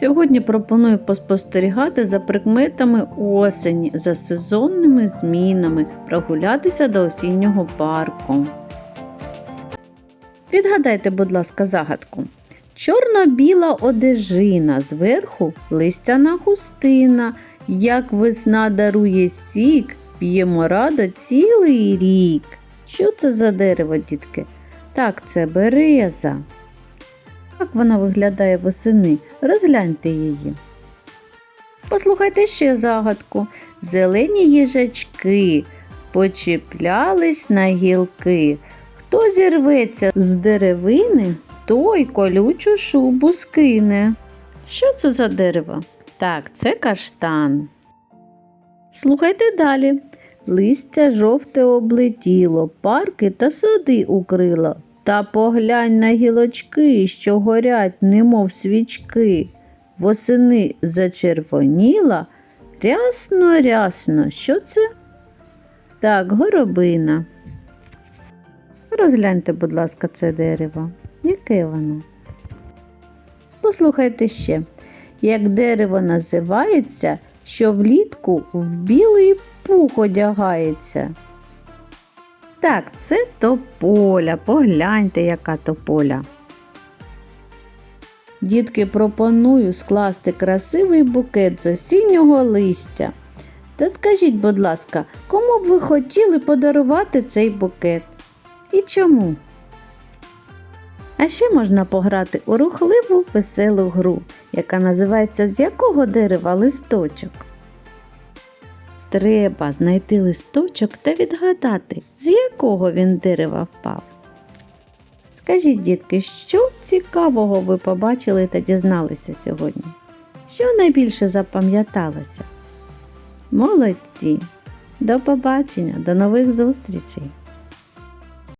Сьогодні пропоную поспостерігати за прикметами осені, за сезонними змінами, прогулятися до осіннього парку. Відгадайте, будь ласка, загадку. Чорно-біла одежина, зверху листяна хустина. Як весна дарує сік, п'ємо радо цілий рік. Що це за дерево, дітки? Так, це береза. Як вона виглядає восени? Розгляньте її. Послухайте ще загадку. Зелені їжачки почіплялись на гілки. Хто зірветься з деревини, той колючу шубу скине. Що це за дерево? Так, це каштан. Слухайте далі. Листя жовте облетіло, парки та сади укрило. Та поглянь на гілочки, що горять, немов свічки. Восени зачервоніла, рясно, рясно. Що це? Так, горобина. Розгляньте, будь ласка, це дерево. Яке воно? Послухайте ще, як дерево називається, що влітку в білий пух одягається. Так, це тополя. Погляньте, яка тополя. Дітки, пропоную скласти красивий букет з осіннього листя. Та скажіть, будь ласка, кому б ви хотіли подарувати цей букет? І чому? А ще можна пограти у рухливу веселу гру, яка називається З якого дерева листочок. Треба знайти листочок та відгадати, з якого він дерева впав. Скажіть, дітки, що цікавого ви побачили та дізналися сьогодні? Що найбільше запам'яталося? Молодці! До побачення, до нових зустрічей!